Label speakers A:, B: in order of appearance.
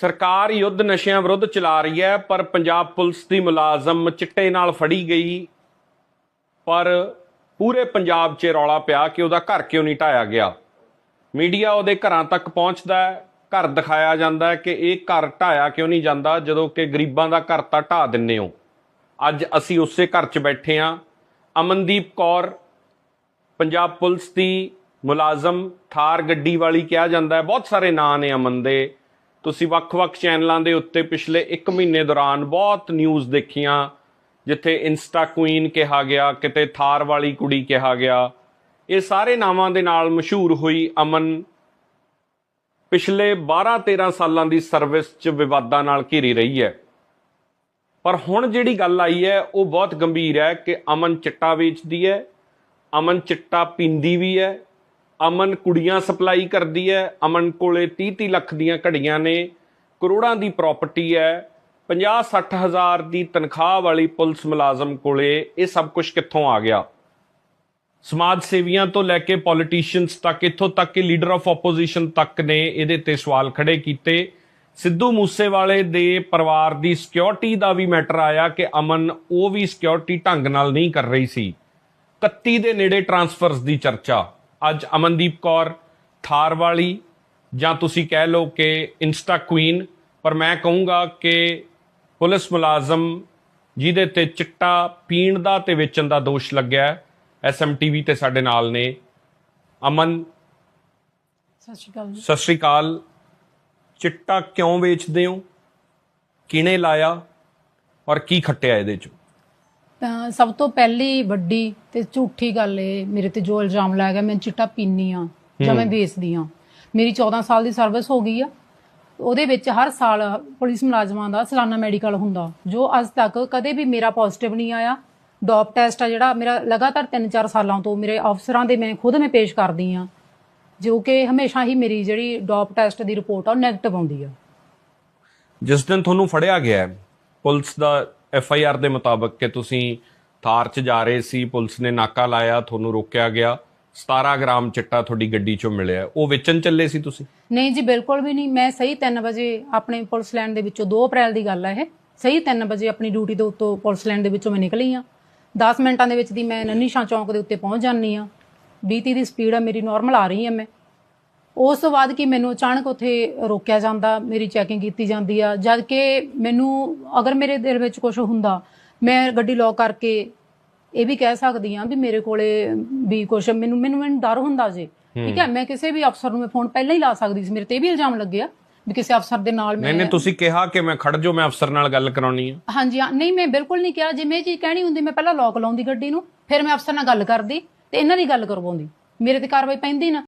A: ਸਰਕਾਰ ਯੁੱਧ ਨਸ਼ਿਆਂ ਵਿਰੁੱਧ ਚਲਾ ਰਹੀ ਹੈ, ਪਰ ਪੰਜਾਬ ਪੁਲਿਸ ਦੀ ਮੁਲਾਜ਼ਮ ਚਿੱਟੇ ਨਾਲ ਫੜੀ ਗਈ। ਪਰ ਪੂਰੇ ਪੰਜਾਬ 'ਚ ਰੌਲਾ ਪਿਆ ਕਿ ਉਹਦਾ ਘਰ ਕਿਉਂ ਨਹੀਂ ਢਾਇਆ ਗਿਆ। ਮੀਡੀਆ ਉਹਦੇ ਘਰਾਂ ਤੱਕ ਪਹੁੰਚਦਾ ਹੈ, ਘਰ ਦਿਖਾਇਆ ਜਾਂਦਾ ਹੈ ਕਿ ਇਹ ਘਰ ਢਾਇਆ ਕਿਉਂ ਨਹੀਂ ਜਾਂਦਾ, ਜਦੋਂ ਕਿ ਗਰੀਬਾਂ ਦਾ ਘਰ ਤਾਂ ਢਾ ਦਿੰਨੇ ਹੋ। ਅੱਜ ਅਸੀਂ ਉਸੇ ਘਰ 'ਚ ਬੈਠੇ ਹਾਂ। ਅਮਨਦੀਪ ਕੌਰ, ਪੰਜਾਬ ਪੁਲਿਸ ਦੀ ਮੁਲਾਜ਼ਮ, ਥਾਰ ਗੱਡੀ ਵਾਲੀ ਕਿਹਾ ਜਾਂਦਾ ਹੈ। ਬਹੁਤ ਸਾਰੇ ਨਾਂ ਨੇ ਅਮਨ ਦੇ। ਤੁਸੀਂ ਵੱਖ-ਵੱਖ ਚੈਨਲਾਂ ਦੇ ਉੱਤੇ ਪਿਛਲੇ 1 ਮਹੀਨੇ ਦੌਰਾਨ ਬਹੁਤ ਨਿਊਜ਼ ਦੇਖੀਆਂ, ਜਿੱਥੇ ਇੰਸਟਾ ਕੁਈਨ ਕਿਹਾ ਗਿਆ, ਕਿਤੇ ਥਾਰ ਵਾਲੀ ਕੁੜੀ ਕਿਹਾ ਗਿਆ। ਇਹ ਸਾਰੇ ਨਾਵਾਂ ਦੇ ਨਾਲ ਮਸ਼ਹੂਰ ਹੋਈ ਅਮਨ। ਪਿਛਲੇ 12-13 ਸਾਲਾਂ ਦੀ ਸਰਵਿਸ 'ਚ ਵਿਵਾਦਾਂ ਨਾਲ ਘਿਰੀ ਰਹੀ ਹੈ। ਪਰ ਹੁਣ ਜਿਹੜੀ ਗੱਲ ਆਈ ਹੈ, ਉਹ ਬਹੁਤ ਗੰਭੀਰ ਹੈ ਕਿ ਅਮਨ ਚਿੱਟਾ ਵੇਚਦੀ ਹੈ, ਅਮਨ ਚਿੱਟਾ ਪੀਂਦੀ ਵੀ ਹੈ ਅਮਨ ਕੁੜੀਆਂ ਸਪਲਾਈ ਕਰਦੀ ਹੈ, ਅਮਨ ਕੋਲੇ 30-30 ਲੱਖ ਦੀਆਂ ਘੜੀਆਂ ਨੇ। ਕਰੋੜਾਂ ਦੀ ਪ੍ਰਾਪਰਟੀ ਹੈ। 50-60 ਹਜ਼ਾਰ ਦੀ ਤਨਖਾਹ ਵਾਲੀ ਪੁਲਿਸ ਮੁਲਾਜ਼ਮ ਕੋਲੇ ਇਹ ਸਭ ਕੁਝ ਕਿੱਥੋਂ ਆ ਗਿਆ? ਸਮਾਜ ਸੇਵੀਆਂ ਤੋਂ ਲੈ ਕੇ ਪੋਲੀਟੀਸ਼ੀਅਨਸ ਤੱਕ, ਇੱਥੋਂ ਤੱਕ ਕਿ ਲੀਡਰ ਆਫ ਆਪੋਜੀਸ਼ਨ ਤੱਕ ਨੇ ਇਹਦੇ ਤੇ ਸਵਾਲ ਖੜੇ ਕੀਤੇ। ਸਿੱਧੂ ਮੂਸੇਵਾਲੇ ਦੇ ਪਰਿਵਾਰ ਦੀ ਸਿਕਿਉਰਿਟੀ ਦਾ ਵੀ ਮੈਟਰ ਆਇਆ ਕਿ ਅਮਨ ਉਹ ਵੀ ਸਿਕਿਉਰਿਟੀ ਢੰਗ ਨਾਲ ਨਹੀਂ ਕਰ ਰਹੀ ਸੀ। 31 ਦੇ ਨੇੜੇ ਟਰਾਂਸਫਰਸ ਦੀ ਚਰਚਾ। ਅੱਜ ਅਮਨਦੀਪ ਕੌਰ ਥਾਰ ਵਾਲੀ ਜਾਂ ਤੁਸੀਂ ਕਹਿ ਲਓ ਕਿ ਇੰਸਟਾ ਕੁਈਨ ਪਰ ਮੈਂ ਕਹੂੰਗਾ ਕਿ ਪੁਲਿਸ ਮੁਲਾਜ਼ਮ ਜਿਹਦੇ ਤੇ ਚਿੱਟਾ ਪੀਣ ਦਾ ਤੇ ਵੇਚਣ ਦਾ ਦੋਸ਼ ਲੱਗਿਆ ਐਸਐਮਟੀਵੀ ਤੇ ਸਾਡੇ ਨਾਲ ਨੇ। ਅਮਨ
B: ਸਤਿ ਸ਼੍ਰੀ ਅਕਾਲ
A: ਸਤਿ ਸ਼੍ਰੀ ਅਕਾਲ। ਚਿੱਟਾ ਕਿਉਂ ਵੇਚਦੇ ਹੋ? ਕਿਹਨੇ ਲਾਇਆ? ਔਰ ਕੀ ਖੱਟਿਆ ਇਹਦੇ ਚ?
B: ਤਾਂ ਸਭ ਤੋਂ ਪਹਿਲੀ ਵੱਡੀ ਤੇ ਝੂਠੀ ਗੱਲ ਇਹ ਮੇਰੇ ਤੇ ਜੋ ਇਲਜ਼ਾਮ ਲਾਇਆ ਗਿਆ ਮੈਂ ਚਿੱਟਾ ਪੀਨੀ ਆ ਜਾਂ ਮੈਂ ਵੇਚਦੀ ਆ। ਮੇਰੀ 14 ਸਾਲ ਦੀ ਸਰਵਿਸ ਹੋ ਗਈ ਆ। ਉਹਦੇ ਵਿੱਚ ਹਰ ਸਾਲ ਪੁਲਿਸ ਮੁਲਾਜ਼ਮਾਂ ਦਾ ਸਾਲਾਨਾ ਮੈਡੀਕਲ ਹੁੰਦਾ ਜੋ ਅੱਜ ਤੱਕ ਕਦੇ ਵੀ ਮੇਰਾ ਪੋਜ਼ਿਟਿਵ ਨਹੀਂ ਆਇਆ। ਡੋਪ ਟੈਸਟ ਆ ਜਿਹੜਾ ਮੇਰਾ ਲਗਾਤਾਰ 3-4 ਸਾਲਾਂ ਤੋਂ ਮੇਰੇ ਅਫਸਰਾਂ ਦੇ ਮੈਂ ਖੁਦ ਮੈਂ ਪੇਸ਼ ਕਰਦੀ ਆ ਜੋ ਕਿ ਹਮੇਸ਼ਾ ਹੀ ਮੇਰੀ ਜਿਹੜੀ ਡੋਪ ਟੈਸਟ ਦੀ ਰਿਪੋਰਟ ਆ ਉਹ ਨੈਗੇਟਿਵ ਆਉਂਦੀ ਆ।
A: ਜਿਸ ਦਿਨ ਤੁਹਾਨੂੰ ਫੜਿਆ ਗਿਆ ਪੁਲਿਸ ਦਾ ਐਫ ਆਈ ਆਰ ਦੇ ਮੁਤਾਬਕ ਕਿ ਤੁਸੀਂ ਥਾਰ 'ਚ ਜਾ ਰਹੇ ਸੀ, ਪੁਲਿਸ ਨੇ ਨਾਕਾ ਲਾਇਆ, ਤੁਹਾਨੂੰ ਰੋਕਿਆ ਗਿਆ 17 ਗ੍ਰਾਮ ਚਿੱਟਾ ਤੁਹਾਡੀ ਗੱਡੀ 'ਚੋਂ ਮਿਲਿਆ। ਉਹ ਵੇਚਣ ਚੱਲੇ ਸੀ ਤੁਸੀਂ?
B: ਨਹੀਂ ਜੀ, ਬਿਲਕੁਲ ਵੀ ਨਹੀਂ। ਮੈਂ ਸਹੀ 3 ਵਜੇ ਆਪਣੇ ਪੁਲਿਸ ਲਾਈਨ ਦੇ ਵਿੱਚੋਂ 2 ਅਪ੍ਰੈਲ ਦੀ ਗੱਲ ਹੈ ਇਹ। ਸਹੀ 3 ਵਜੇ ਆਪਣੀ ਡਿਊਟੀ ਦੇ ਉੱਤੋਂ ਪੁਲਿਸ ਲਾਈਨ ਦੇ ਵਿੱਚੋਂ ਮੈਂ ਨਿਕਲੀ ਆ 10 ਮਿੰਟਾਂ ਦੇ ਵਿੱਚ ਦੀ ਮੈਂ ਨੰਨੀ ਸ਼ਾਹ ਚੌਂਕ ਦੇ ਉੱਤੇ ਪਹੁੰਚ ਜਾਂਦੀ ਆ 20 ਦੀ ਸਪੀਡ ਆ, ਮੇਰੀ ਨਾਰਮਲ ਆ ਰਹੀ ਹੈ ਮੈਂ। ਉਸ ਤੋਂ ਬਾਅਦ ਕਿ ਮੈਨੂੰ ਅਚਾਨਕ ਉੱਥੇ ਰੋਕਿਆ ਜਾਂਦਾ ਮੇਰੀ ਚੈਕਿੰਗ ਕੀਤੀ ਜਾਂਦੀ ਆ। ਜਦ ਕਿ ਮੈਨੂੰ ਅਗਰ ਮੇਰੇ ਦਿਲ ਵਿੱਚ ਕੁਝ ਹੁੰਦਾ ਮੈਂ ਗੱਡੀ ਲੌਕ ਕਰਕੇ ਇਹ ਵੀ ਕਹਿ ਸਕਦੀ ਆ ਵੀ ਮੇਰੇ ਕੋਲੇ ਵੀ ਕੁਝ ਮੈਨੂੰ ਮੈਨੂੰ ਮੈਨੂੰ ਡਰ ਹੁੰਦਾ ਜੇ। ਠੀਕ ਹੈ ਮੈਂ ਕਿਸੇ ਵੀ ਅਫਸਰ ਨੂੰ ਮੈਂ ਫੋਨ ਪਹਿਲਾਂ ਹੀ ਲਾ ਸਕਦੀ ਸੀ ਮੇਰੇ ਤੇ ਇਹ ਵੀ ਇਲਜ਼ਾਮ ਲੱਗਿਆ ਵੀ ਕਿਸੇ ਅਫਸਰ ਦੇ ਨਾਲ ਮੈਂ
A: ਨਹੀਂ ਤੁਸੀਂ ਕਿਹਾ ਕਿ ਮੈਂ ਖੜ ਜਾਓ ਮੈਂ ਅਫਸਰ ਨਾਲ ਗੱਲ ਕਰਾਉਣੀ ਹੈ
B: ਹਾਂਜੀ ਹਾਂ ਨਹੀਂ ਮੈਂ ਬਿਲਕੁਲ ਨਹੀਂ ਕਿਹਾ। ਜੇ ਮੈਂ ਇਹ ਚੀਜ਼ ਕਹਿਣੀ ਹੁੰਦੀ ਮੈਂ ਪਹਿਲਾਂ ਲੋਕ ਲਾਉਂਦੀ ਗੱਡੀ ਨੂੰ ਫਿਰ ਮੈਂ ਅਫਸਰ ਨਾਲ ਗੱਲ ਕਰਦੀ ਤੇ ਇਹਨਾਂ ਦੀ ਗੱਲ ਕਰਵਾਉਂਦੀ। ਮੇਰੇ ਤੇ ਕਾਰਵਾਈ ਪੈਂਦੀ ਨਾ।